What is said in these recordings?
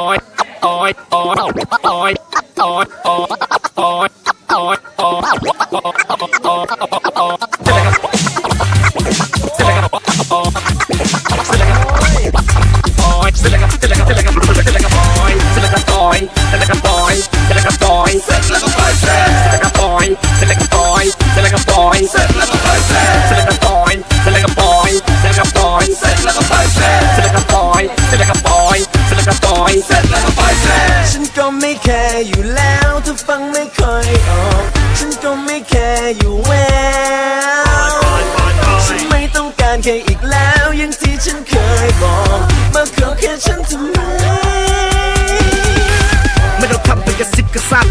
Oh,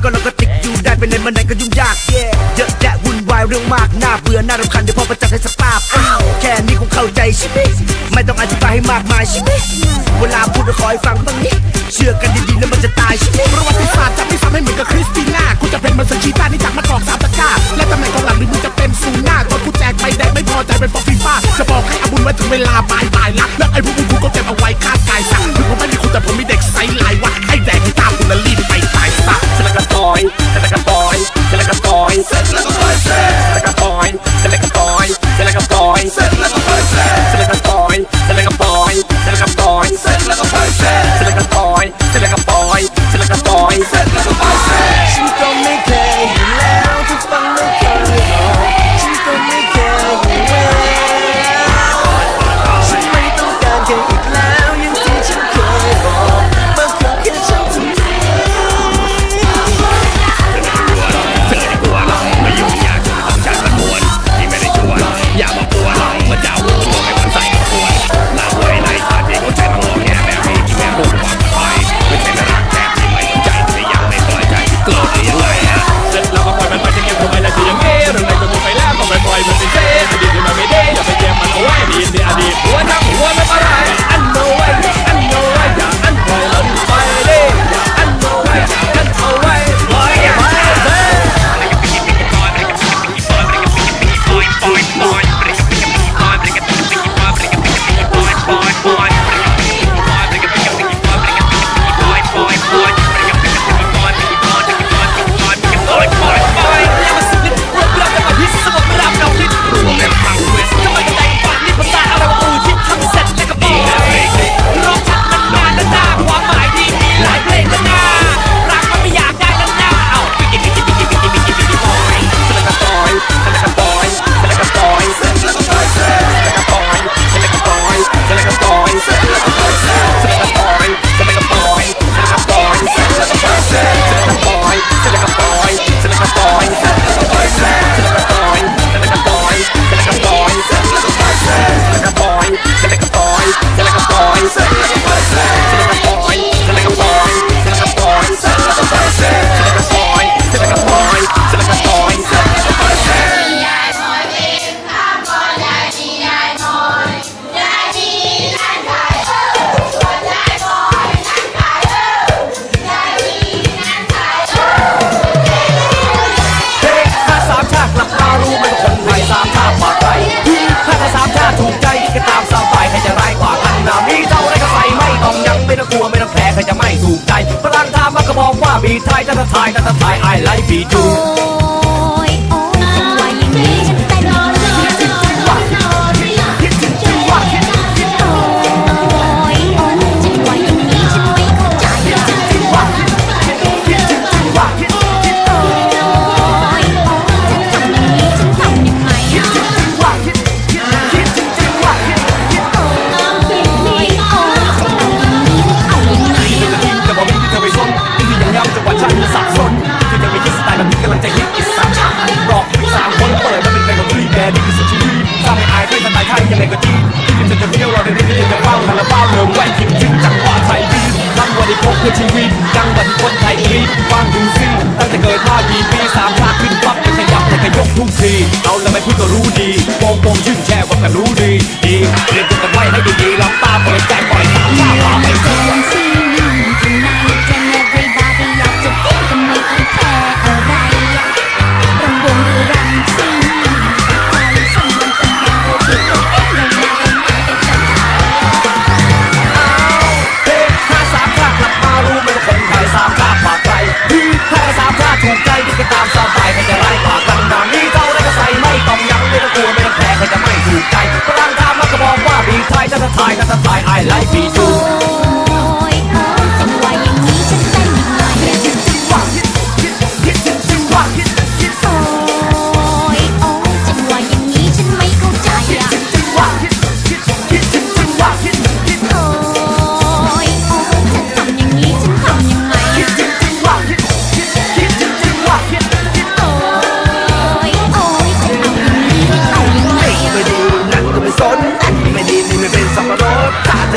ก็เราก็ติดอยู่ได้ไปไหนมาไหนก็ยุ่งยากเยอะแยะวุ่นวายเรื่องมากน่าเบื่อน่ารำคาญเดี๋ยวพอประจักษ์ให้สภาพอ้าแค่นี้คงเข้าใจใช่ไหมไม่ต้องอธิบายให้มากมายใช่ไหมเวลาพูดก็ขอให้ฟังบ้างนิเชื่อกันดีๆแล้วมันจะตายใช่ไหมประวัติศาสตร์จะไม่ซ้ำให้เหมือนกับคริสติน่ากูจะเป็นมือนสันชีตานี่จากมะกอกสามตะกร้าและตำแหน่งกองหลังนี่มึงจะเป็นซูน่าตอนกูแจกใบแดงไม่พอใจเป็นฟอฟีฟ้าจะบอกให้อาบุญไว้ถึงเวลาบายบายละแล้วไอ้พวกมึงกูก็เก็บเอาไว้ข้างกายสักถึง Bye. I, not a I, I like me too.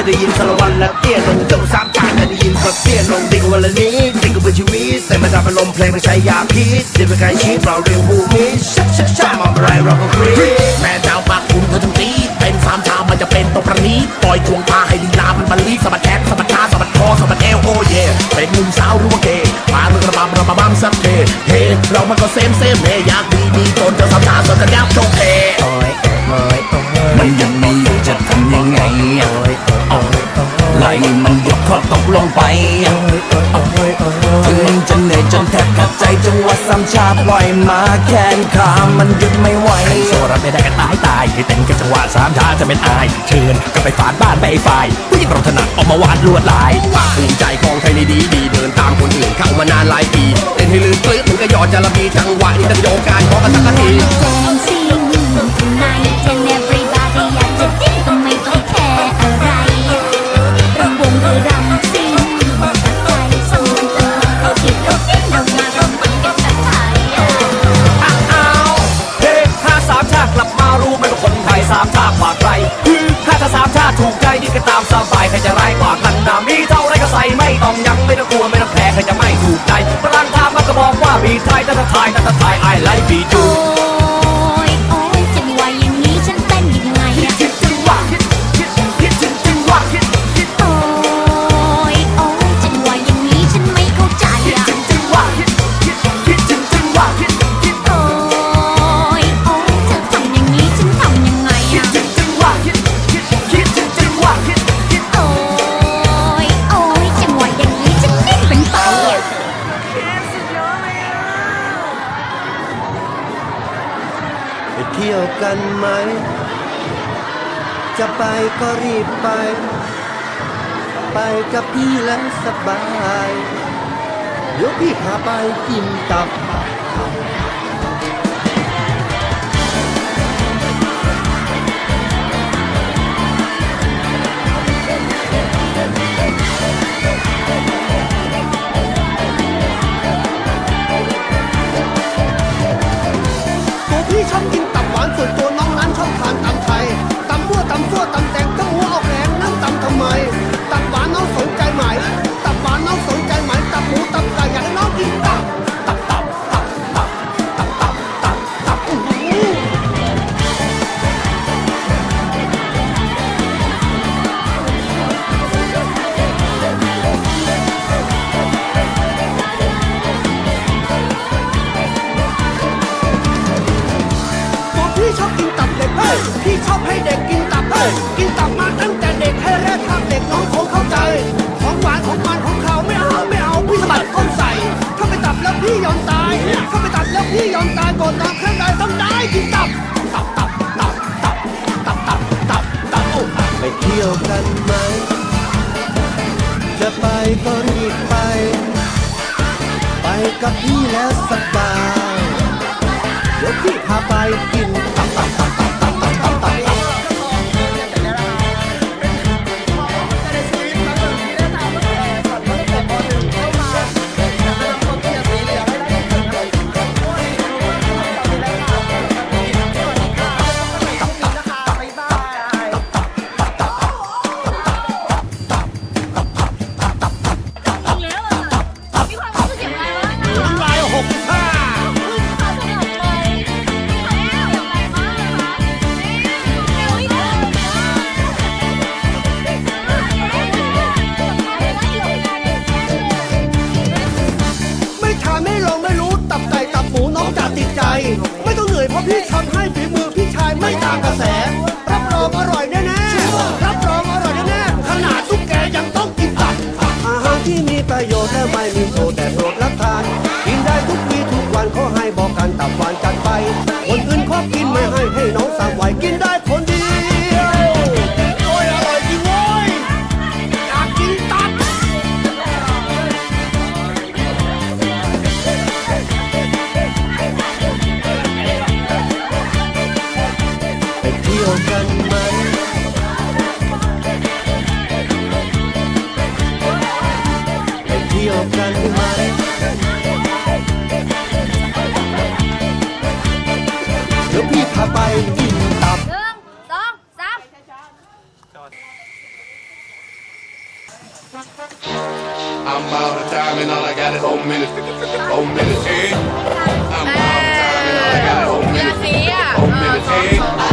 จะได้ยินสารวันและเตี้ยลงโจสามชาติจะได้ยินก็เตี้ยลงดีกว่าวันละนี้ดีกว่าเป็นชีวิตแต่ม่ทำอารมณ์เพลงไม่ใช่ยาพิษเดี๋ยวไปไกลชีพเราเรียกบูมิชักชักชักมาอะไรเราก็กรี๊ดแม่เจ้าปากคุณเธอทั้งตีเป็นสามชามมันจะเป็นตัวประณีตปล่อยทวงตาให้ลีลามันบันลีสะบัดแขนสะบัดขาสะบัดคอสะบัดเอวโอ้เย่เป็นหนุ่มสาวรู้ว่าเกย์มาเรื่องระบำระบำสักเทเฮเรามันก็เซมเซมเฮอยากดีดีจนเจอสามชาติจนจะยับโชคเท ปล่อยมาแขนขามันหยุดไม่ไหวโซรับไม่ได้กันตายตายให้เต้นกันจังหวะสามชาจะเป็นอาย เชิญก็ไปฝาดบ้านไปไอ้ฝ่ายผู้หญิงเราถนัดออกมาวาดลวดลายภาคภูมิใจของไทยในดีดีเดินตามคนอื่นเข้ามานานหลายปีเต้นให้ลืมกลืนมันก็หยอดจาระบีจังหวะนี้ตั้งโยกการขอกันสักที กใจนี่ก็ตามสบายใครจะร้ายกว่ากันนามีเท่าไรก็ใส่ไม่ต้องยั้งไม่ต้องกลัวไม่ต้องแพ้ใครจะไม่ถูกใจพลังทำมันก็บอกว่าบีไทยถ้าจะทายถ้าจะทายไอไลฟ์บีดู กันไหม จะไปก็รีบไป ไปกับพี่แล้วสบาย เดี๋ยวพี่พาไปกินตับ ก่อนน้องเครื่องใดต้องได้ที่ตับ ตับตับตับตับตับตับตับตับโอ้ตับไปเที่ยวกันไหม จะไปก็รีบไป ไปกับพี่แล้วสบายเดี๋ยวพี่พาไปกินตับตับตับ กันตับหวานจัดไป คนอื่นขอกินไม่ให้ให้น้องสามไหวกินได้คนเดียวโอ้ยอร่อยจริงเว้ยอยากกินตับไปเที่ยวกันไหมไปเที่ยวกันไหม ไปกินตับหนึ่งสองสามจอด I'm out of time and all I got is home minutes home minutes hey I'm out of time and all I got is home minutes home minutes hey